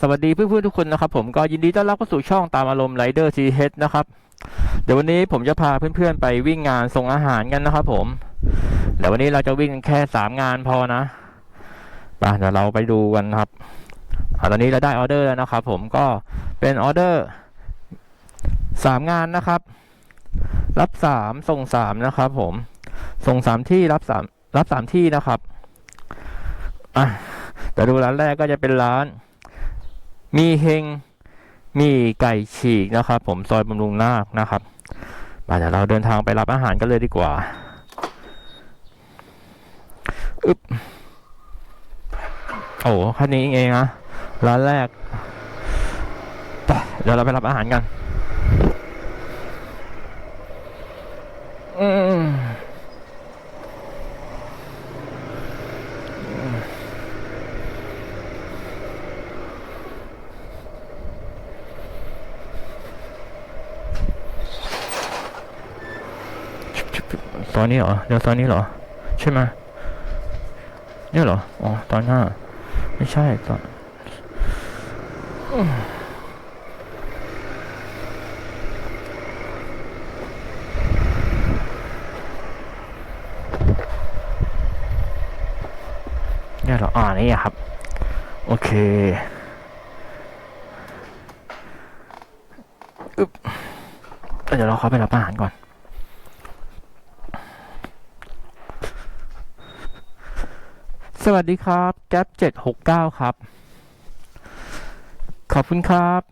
สวัสดีเพื่อนๆทุกคนนะครับผมก็ยินดีต้อนรับเข้าสู่ช่องตามอารมณ์ไรเดอร์ซีเฮดนะครับเดี๋ยววันนี้ผมจะพาเพื่อนๆไปวิ่งงานส่งอาหารกันนะครับผมเดี๋ยววันนี้เราจะวิ่งแค่สามงานพอนะไปเดี๋ยวเราไปดูกันครับอตอนนี้เราได้ออเดอร์แล้วนะครับผมก็เป็นออเดอร์สามงานนะครับ รับสามส่งสามนะครับ ผมส่งสามที่รับสามรับสามที่นะครับอะเดี๋ยวดูร้านแรกก็จะเป็นร้าน มีเฮงมีไก่ฉีกนะครับ ผมซอยบำรุงนาคนะครับมาเดี๋ยวเราเดินทางไปรับอาหารกันเลยดีกว่าอึ๊บโอ้แค่นี้เองนะร้านแรกไปเดี๋ยวเราไปรับอาหารกัน อืมต อนนี้เหรอเดี๋ยวตอนนี้เหรอ ใช่ไหมเนี่ยเหรอ อ๋อ ตอนหน้า ไม่ใช่ตอนอืมเนี่ยเหรอ อ่านี่ครับ โอเคอึ๊บเดี๋ยวเราเข้าไปรับอาหารก่อน สวัสดีครับ แก๊ปเจ็ดหกเก้าครับ ขอบคุณครับ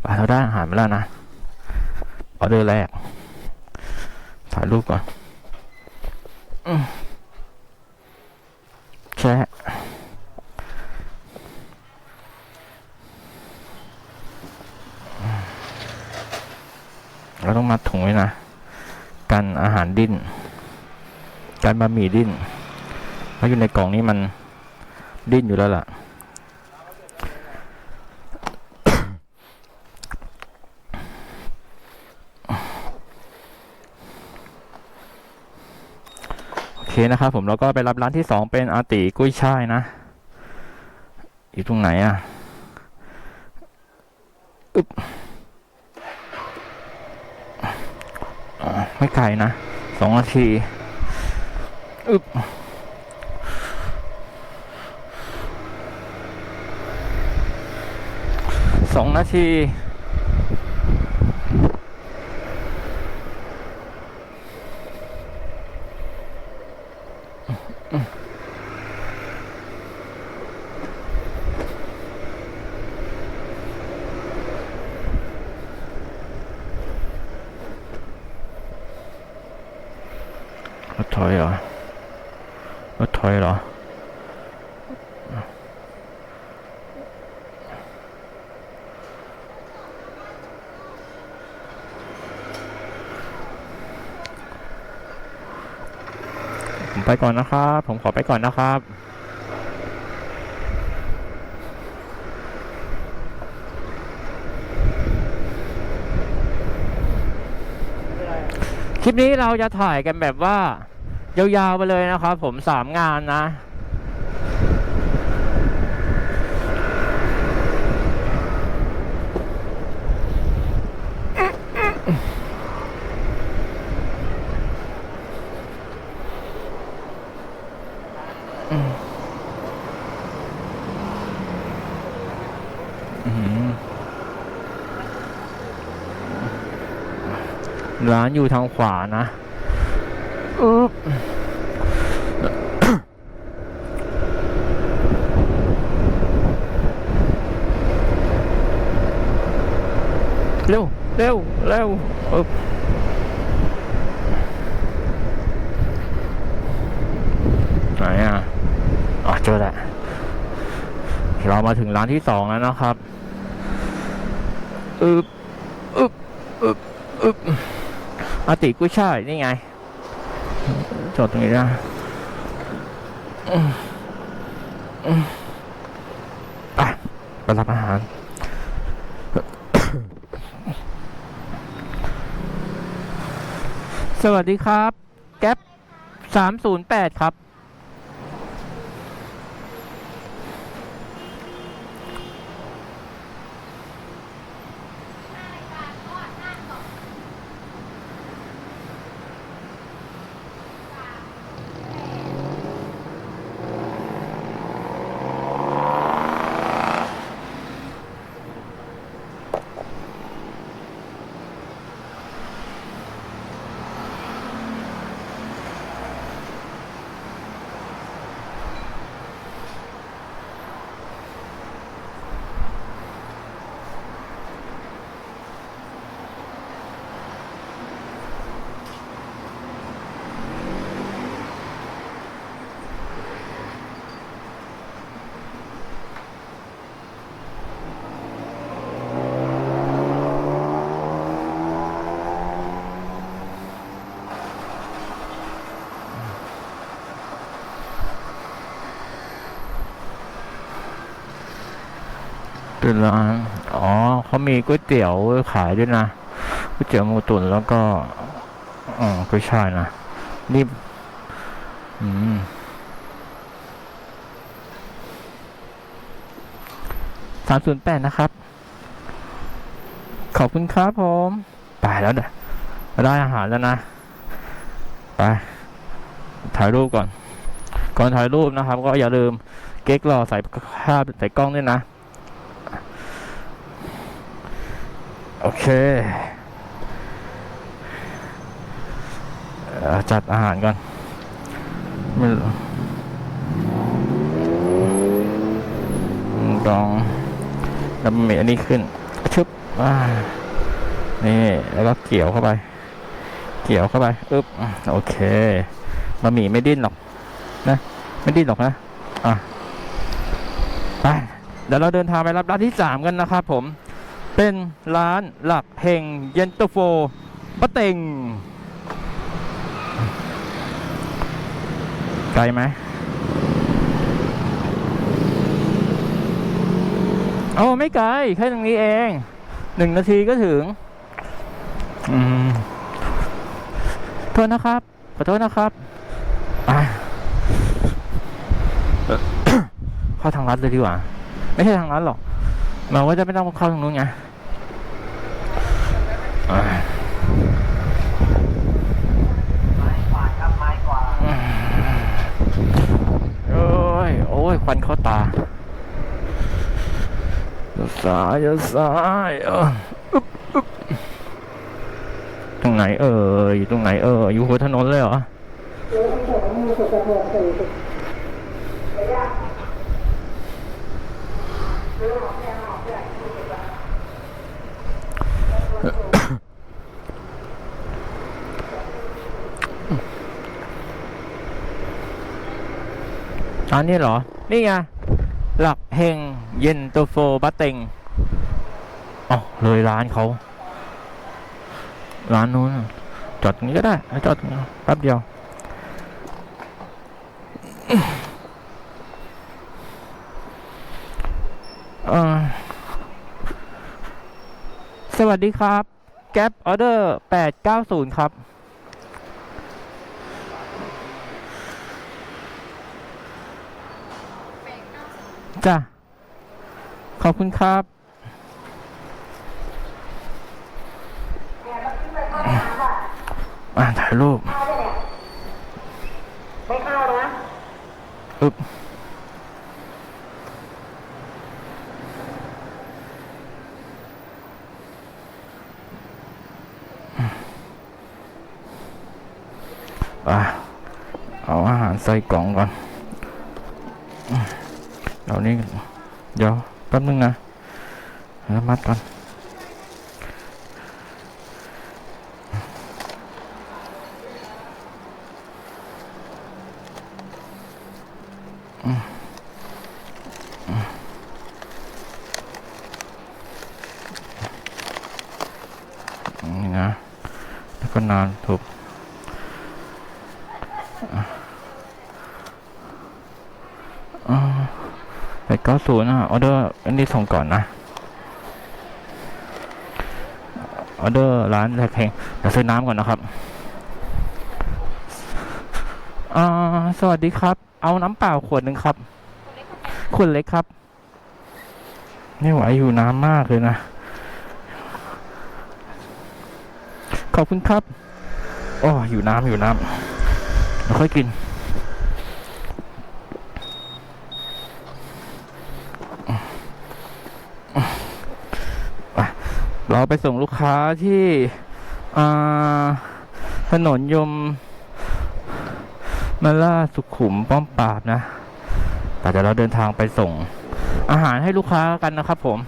ไปเราได้อาหารมาแล้วนะ ออเดอร์แรก ถ่ายรูปก่อนแชะเราต้องมัดถุงไว้นะ กันอาหารดิ้น กันบะหมี่ดิ้น เพราอยู่ในกล่องนี้มันดิ้นอยู่แล้วล่ะ โอเคนะครับผมแล้วก็ไปรับร้านที่สองเป็นอาติกุ้ยช่ายนะ อยู่ตรงไหนอะอึ๊บไม่ไกลนะสองนาทีอึ๊บ สองนาที รถถอยเหรอ รถถอยเหรอ ผมไป ก่อนนะครับ ผมขอไปก่อนนะครับคลิปนี้เราจะถ่ายกันแบบว่ายาวๆไปเลยนะครับ ผมสามงานนะ ร้านอยู่ทางขวานะอึ๊บเร็ว เร็ว เร็วอึ๊บไหนอะอ๋อเจอแล้วเรามาถึงร้านที่สองแล้วนะครับอึบอึบอึบอึบ อาติกุ้ยช่ายนี่ไงจอดตรงนี้นะไปไปรับอาหารสวัสดีครับ แก๊ปสามศูนย์แปดครับ เป็นร้านอ๋อเขามีก๋วยเตี๋ยวขายด้วยนะก๋วยเตี๋ยวหมูตุ๋นแล้วก็อ๋อกุ้ยช่ายนะนี่อืมสามศูนย์แปดนะครับ ขอบคุณครับผม ไปแล้วเด้ได้อาหารแล้วนะ ไป ถ่ายรูปก่อน ก่อนถ่ายรูปนะครับ ก็อย่าลืมเก๊กหล่อใส่ภาพใส่กล้องด้วยนะ โอเค จัดอาหารก่อนไม่รู้อืมลองแล้วมีอันนี้ขึ้นชึบอ่านี่แล้วก็เกี่ยวเข้าไป เกี่ยวเข้าไปอึ๊บโอเคบะหมี่ไม่ดิ้นหรอกนะไม่ดิ้นหรอกนะอะไปเดี๋ยวเราเดินทางไปรับร้านที่สามกันนะครับผม เป็นร้านหลักเฮงเย็นตาโฟปะเต็งไกลไหมโอ้ไม่ไกล แค่ตรงนี้เองหนึ่งนาทีก็ถึงอืมโทษนะครับ ขอโทษนะครับเข้าทางลัดเลยดีกว่า ไม่ใช่ทางลัดหรอกหมายว่าจะไม่ต้องเข้าทางนู้นไง โอ้ย โอ้ย ควันเข้าตาอย่าสายอย่าสายเออตรงไหนเอ่ยอยู่ตรงไหนเอ่ยอยู่หัวถนนเลยเหรอ อันนี้เหรอ นี่ไง หลักเฮงเย็นโตโฟบัตเต็งอ๋อเลยร้านเขา ร้านนู้น จอดตรงนี้ก็ได้ จอดตรงนี้แป๊บเดียวสวัสดีครับ แก๊ปออเดอร์แปดเก้าศูนย์ครับ จ้ะ ขอบคุณครับ อ่าถ่ายรูปไม่เข้านะอึ๊บอะเอาอาหารใส่กล่องก่อน เดี๋ยวนี้เดี๋ยวแป๊บนึงนะแล้วมัดก่อนนะ แล้วก็นานถูกไปเก้าศูนย์อะออเดอร์อันนี้ส่ง ก่อนนะออเดอร์ร้านแรกแข่งเดี๋ยวซื้อน้ำก่อนนะครับอ่าสวัสดีครับ เอาน้ำเปล่าขวดหนึ่งครับ ขวดเล็กครับ ไม่ไหวอยู่น้ำมากเลยนะ ขอบคุณครับ โอ้อยู่น้ำอยู่น้ำเราค่อยกิน เราไปส่งลูกค้าที่ถนนยมมาล่าสุขุมป้อมปราบนะแต่เดี๋ยวเราเดินทางไปส่ง อาหารให้ลูกค้ากันนะครับผม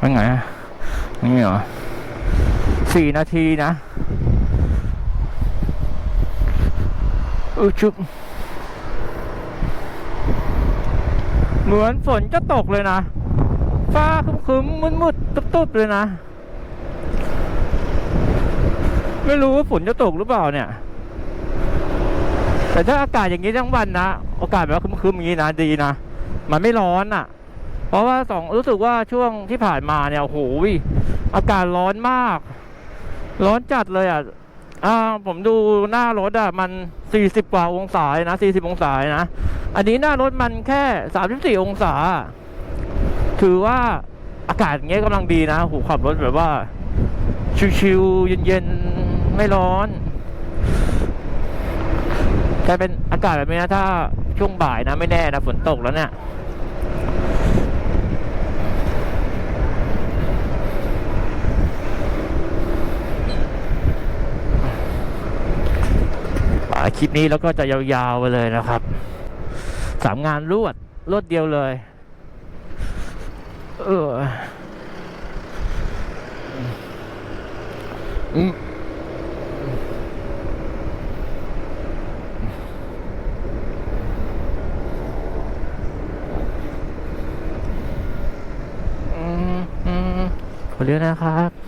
ว่าไงนี่เหรอสี่นาทีนะอุยชุบเหมือนฝนจะตกเลยนะ ฟ้าครึ้มๆมืดๆตุ๊บๆเลยนะ ไม่รู้ว่าฝนจะตกหรือเปล่าเนี่ย แต่ถ้าอากาศอย่างนี้ทั้งวันนะโอกาสแบบว่าครึ้มๆอย่างนี้นะดีนะมันไม่ร้อนอะ เพราะว่าสองรู้สึกว่าช่วงที่ผ่านมาเนี่ยโอ้โหอากาศร้อนมาก ร้อนจัดเลยอะอ่าผมดูหน้ารถอะมันสี่สิบกว่าองศานะสี่สิบองศานะ อันนี้หน้ารถมันแค่สามสิบสี่องศา ถือว่าอากาศอย่างเงี้ยกำลังดีนะโอ้โหขับรถแบบว่า ชิวๆเย็นๆ ไม่ร้อนกลายเป็นอากาศแบบนี้นะ ถ้าช่วงบ่ายนะไม่แน่นะฝนตกแล้วเนี่ยอ่าคลิปนี้แล้วก็จะยาวๆไปเลยนะครับสามงานรวดรวดเดียวเลย เอออืมขอเรียกนะครับ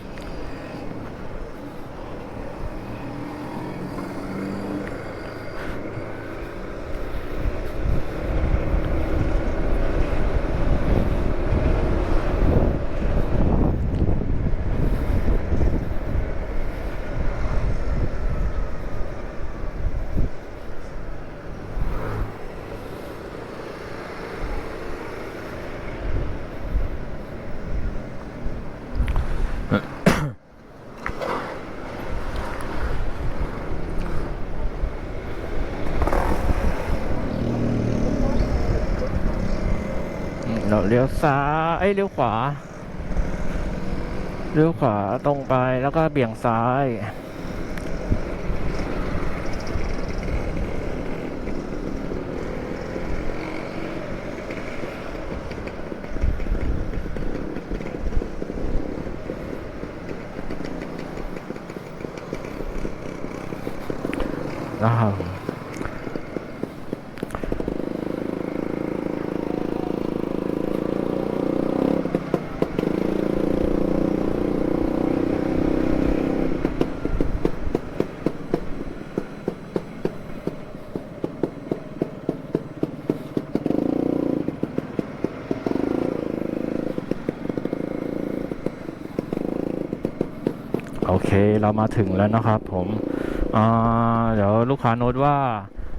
ลี้ยวซ้ายเอ้ยเลี้ยวขวาเลี้ยวขวาตรงไปแล้วก็เบี่ยงซ้ายนะครับ มาถึงแล้วนะครับ ผมอ่าเดี๋ยวลูกค้าโน้ตว่า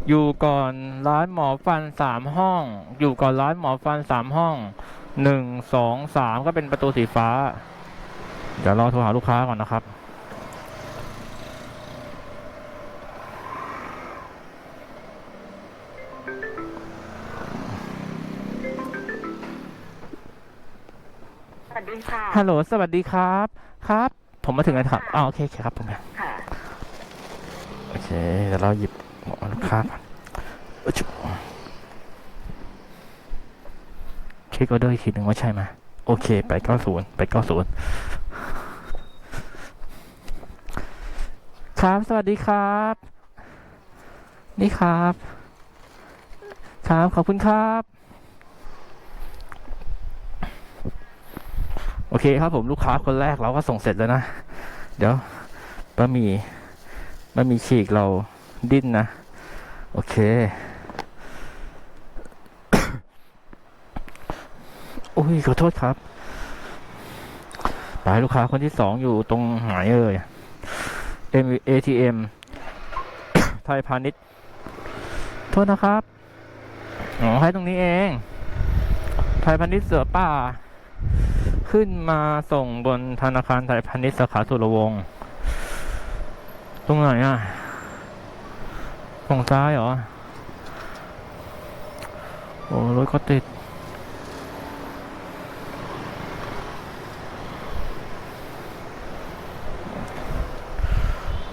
อยู่ก่อนร้านหมอฟันสามห้อง อยู่ก่อนร้านหมอฟันสามห้องหนึ่งสองสามก็เป็นประตูสีฟ้า เดี๋ยวเราโทรหาลูกค้าก่อนนะครับสวัสดีค่ะฮัลโหลสวัสดีครับครับ ผมมาถึงแล้วครับอ่าโอเคครับผมค่ะโอเคเดี๋ยวเราหยิบหมอลูกค้าก่อนอึ๊ดชุบเช็คออเดอร์อีกทีหนึ่งว่าใช่ไหมโอเคไปเก้าศูนย์ไปเก้าศูนย์ครับ สวัสดีครับ นี่ครับ ครับ ขอบคุณครับ อเคครับผมลูกค้าคนแรกเราก็ส่งเสร็จแล้วนะ เดี๋ยวบะหมี่บะหมี่ฉีกเราดิ้นนะ โอเค โอ้ยขอโทษครับไปลูกค้าคนที่สองอยู่ตรงไหนเอ่ย M ATM ไทยพาณิชย์ โทษนะครับ อ๋อให้ตรงนี้เอง ไทยพาณิชย์เสือป่า ขึ้นมาส่งบนธนาคารไทยพาณิชย์สาขาสุรวงศ์ตรงไหนอะฝั่งซ้ายเหรอ โอ้รถก็ติด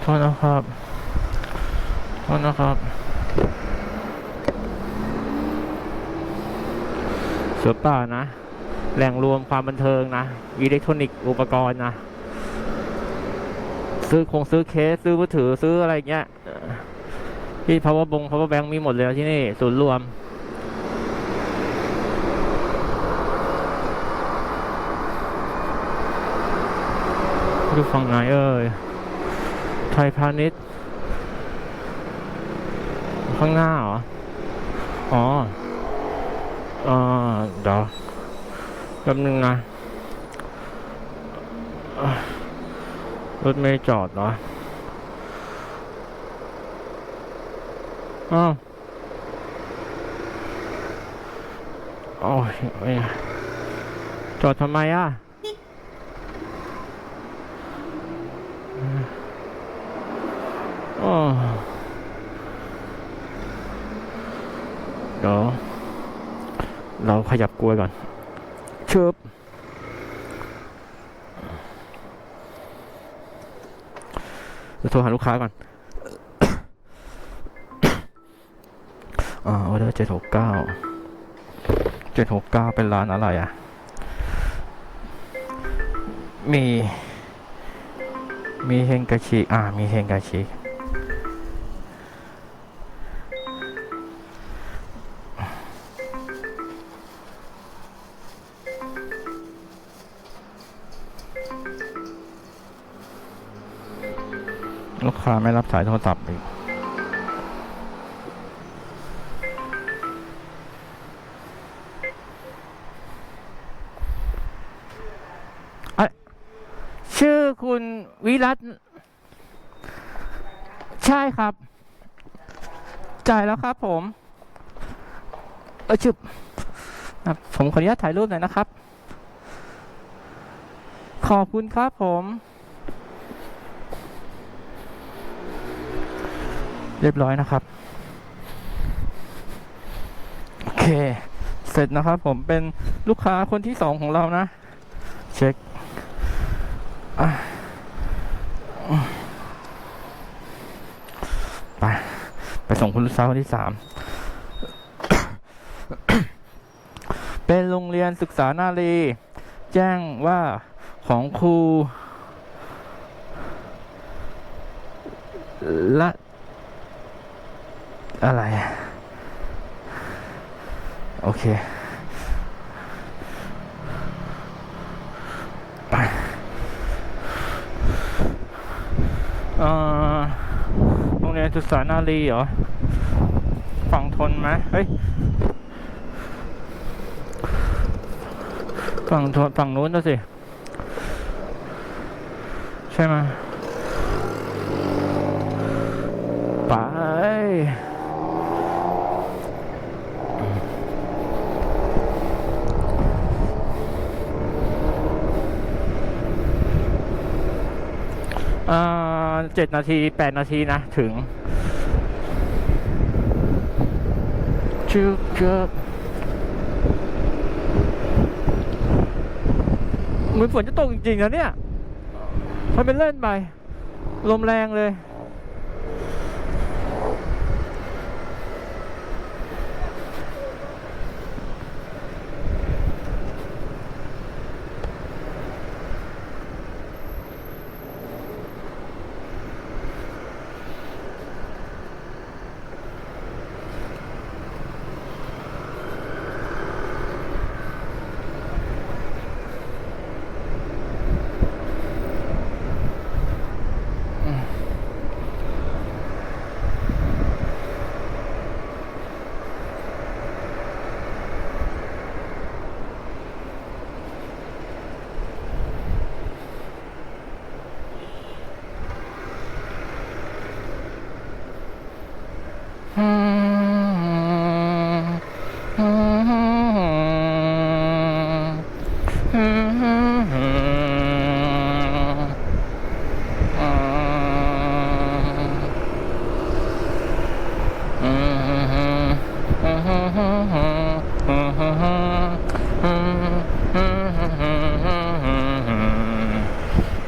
โทษนะครับ โทษนะครับเสือป่านะ แหล่งรวมความบันเทิงนะ อิเล็กทรอนิกส์อุปกรณ์นะ ซื้อคงซื้อเคส ซื้อมือถือซื้ออะไรเงี้ยเอ่อที่ power บง power bank มีหมดเลยที่นี่ ศูนย์รวมอยู่ฝั่งไหนเอ่ย ไทยพาณิชย์ ข้างหน้าเหรอ อ๋อเออเดี๋ยว แป๊บนึงนะเอ่อรถไม่จอดเหรอ อ้าวโอ้ยจอดทำไมอะอ๋อเดี๋ยวเราขยับกลวยก่อน เชิบจะโทรหาลูกค้าก่อนอ่าออเดอร์เจ็ดหกเก้าเจ็ดหกเก้าเป็นร้านอะไรอะ มี มีเฮงกาชิอ่า มีเฮงกาชิ ค้าไม่รับสายโทรศัพท์อีกชื่อคุณวิรัตใช่ครับ จ่ายแล้วครับผม เออชึบผมขออนุญาตถ่ายรูปหน่อยนะครับ ขอบคุณครับผม เรียบร้อยนะครับ โอเค เสร็จนะครับผมเป็นลูกค้าคนที่สองของเรานะ เช็คไปไปส่งคุณลูกค้าคนที่สามเป็นโรงเรียนศึกษานารีแจ้งว่าของครูละ อะไรอะโอเค ไปเอ่อโรงเรียนศึกษานารีเหรอ ฝั่งทนไหมเฮ้ย ฝั่งทนฝั่งนู้นนะสิ ใช่ไหมไป อ่า เจ็ดนาทีแปดนาทีนะ ถึงชึบชึบเหมือนฝนจะตกจริงๆนะเนี่ยทำเป็นเล่นไป ลมแรงเลย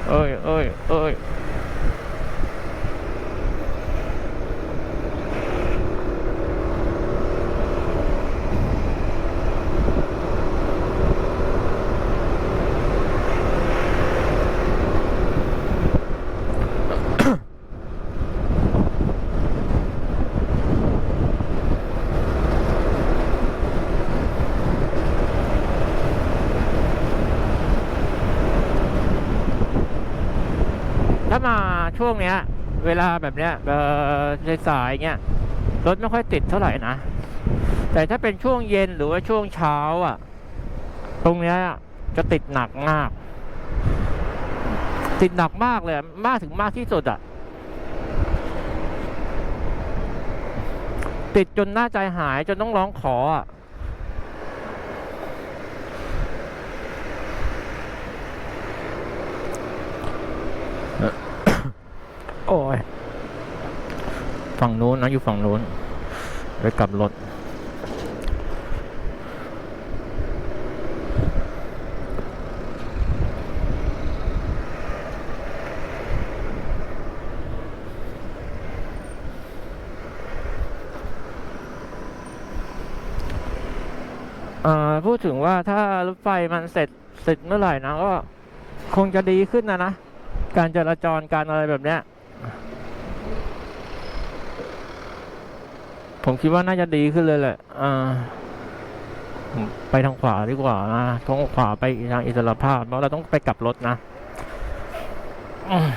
เอ้ยเอ้ยเอ้ย ถ้ามา ช่วงเนี้ย เวลาแบบเนี้ยเออในสายๆเงี้ยรถไม่ค่อยติดเท่าไหร่นะ แต่ถ้าเป็นช่วงเย็นหรือว่าช่วงเช้าอะ ตรงเนี้ยจะติดหนักมาก ติดหนักมากเลย มากถึงมากที่สุดอะ ติดจนหน้าใจหายจนต้องร้องขออะ โอ้ย ฝั่งนู้นนะอยู่ฝั่งนู้นไปกลับรถอ่อพูดถึงว่าถ้ารถไฟมันเสร็จเสร็จเมื่อไหร่นะก็คงจะดีขึ้นนะนะ การจราจรการอะไรแบบเนี้ย ผมคิดว่าน่าจะดีขึ้นเลยแหละอ่าไปทางขวาดีกว่านะทางขวาไปทางอิสระภาพเพราะเราต้องไปกลับรถนะอืม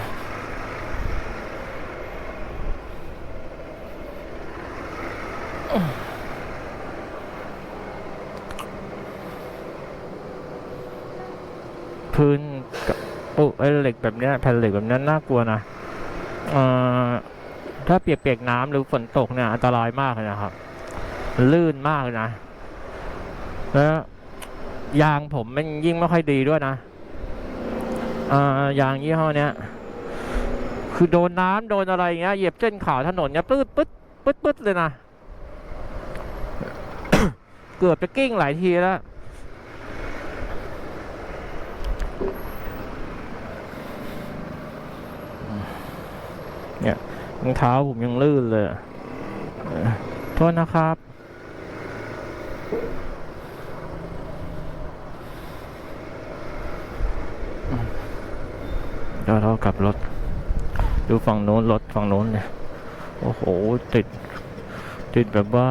พื้นกับไอ้เหล็กแบบเนี้ยแผ่นเหล็กแบบนี้น่ากลัวนะอ่อ ถ้าเปียกๆน้ำหรือฝนตกเนี่ยอันตรายมากเลยนะครับ ลื่นมากเลยนะแล้วยางผมมันยิ่งไม่ค่อยดีด้วยนะอ่ายางยี่ห้อเนี้ย คือโดนน้ำโดนอะไรอย่างเงี้ยเหยียบเส้นขาวถนนเนี่ยปื๊ดปึ๊ดปึ๊ดปึ๊ดเลยนะเกือบจะกิ้งหลายทีแล้วเนี่ย รองเท้าผมยังลื่นเลยโทษนะครับ เดี๋ยวเรากลับรถ ดูฝั่งโน้นรถฝั่งโน้นเนี่ย โอ้โห ติด ติดแบบว่า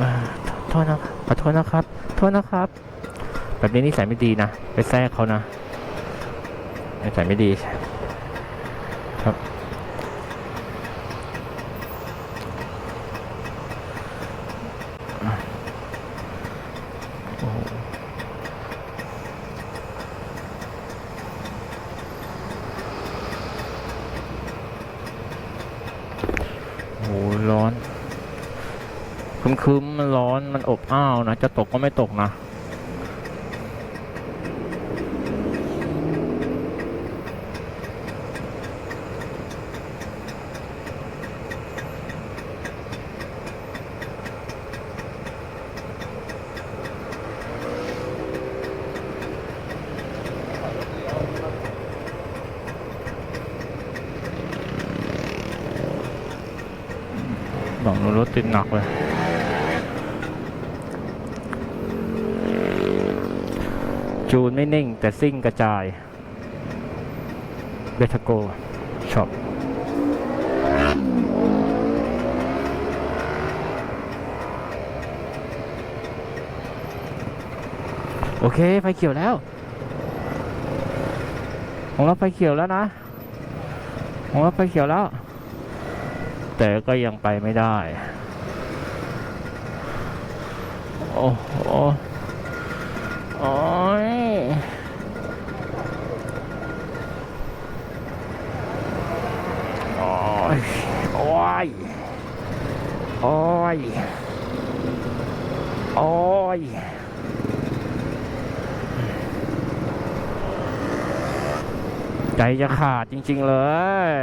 อ่อโทษนะครับขอโทษนะครับ โทษนะครับ แบบนี้นิสัยไม่ดีนะ ไปแทรกเขานะนิสัยไม่ดีครับโอ้โหร้อน คึมๆมันร้อน มันอบอ้าวนะ จะตกก็ไม่ตกนะ บอกนู้นรถติด หนักเลยจูนไม่นิ่งแต่ซิ่งกระจายเบทโกช็อปโอเค ไฟเขียวแล้ว ของเราไฟเขียวแล้วนะ ของเราไฟเขียวแล้ว แต่ก็ยังไปไม่ได้ โอ้โหโอ้ยโอ้ยโอ้ยโอ้ยโอ้ยใจจะขาดจริง ๆ เลย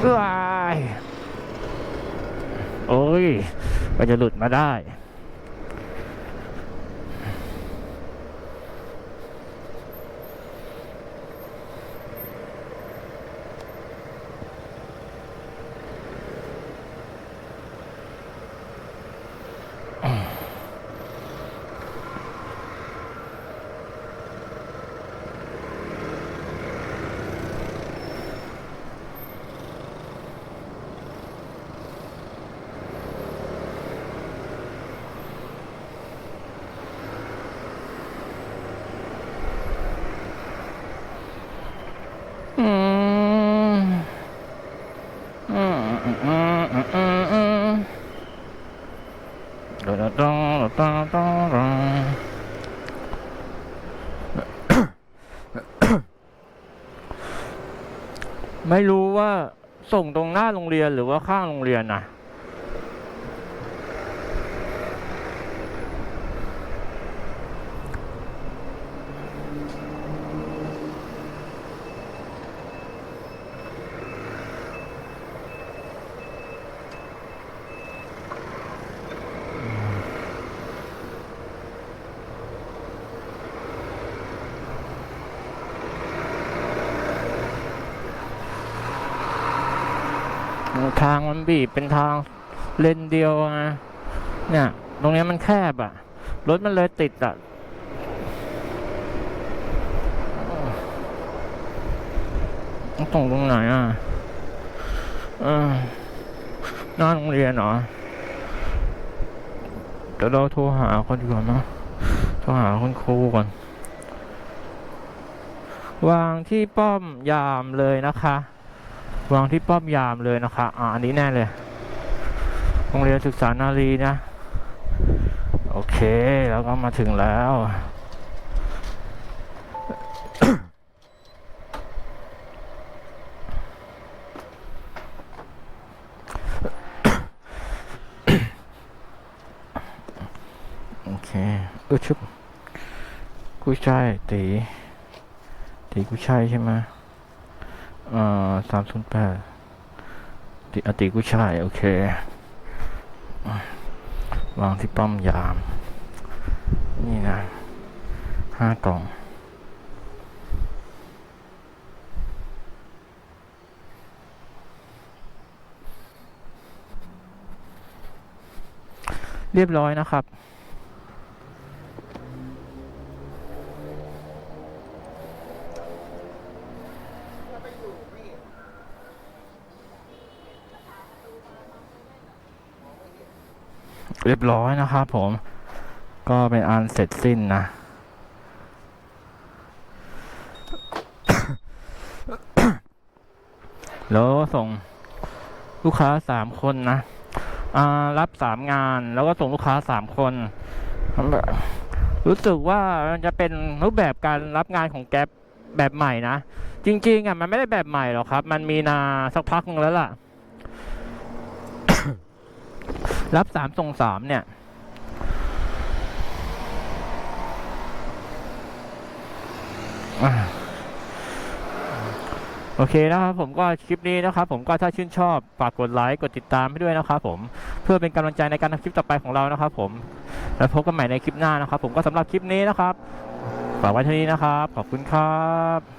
เอ้ย โอ้ยก็จะหลุดมาได้ ตาตาตาไม่รู้ว่าส่งตรงหน้าโรงเรียนหรือว่าข้างโรงเรียนนะ ทางมันบีบเป็นทางเลนเดียวนะเนี่ย ตรงนี้มันแคบอะรถมันเลยติดอะต้องตรงตรงไหนอะอหน้าโรงเรียนเหรอเดี๋ยวเราโทรหาคนดีกว่านะโทรหาคุณครูก่อน วางที่ป้อมยามเลยนะคะ วางที่ป้อมยามเลยนะคะอ่าอันนี้แน่เลยโรงเรียนศึกษานารีนะ โอเค แล้วก็มาถึงแล้ว โอเคเออชุบกุ้ยช่ายตีตีกุ้ยช่ายใช่ไหม เอ่อสามศูนย์แปดติอติกุชาย โอเค วางที่ป้อมยาม นี่นะห้ากล่อง เรียบร้อยนะครับ เรียบร้อยนะครับผม ก็เป็นอันเสร็จสิ้นนะ แล้วส่งลูกค้าสามคนนะรับสามงานแล้วก็ส่งลูกค้าสามคน รู้สึกว่ามันจะเป็นรูปแบบการรับงานของแก๊ปแบบใหม่นะ จริง ๆอะมันไม่ได้แบบใหม่หรอกครับ มันมีนาสักพักนึงแล้วล่ะ รับสามส่งสามเนี่ย โอเคนะครับผมก็คลิปนี้นะครับผมก็ถ้าชื่นชอบฝากกดไลค์กดติดตามให้ด้วยนะครับผมเพื่อเป็นกำลังใจในการทำคลิปต่อไปของเรานะครับผมแล้วพบกันใหม่ในคลิปหน้านะครับ ผมก็สำหรับคลิปนี้นะครับฝากไว้เท่านี้นะครับ ขอบคุณครับ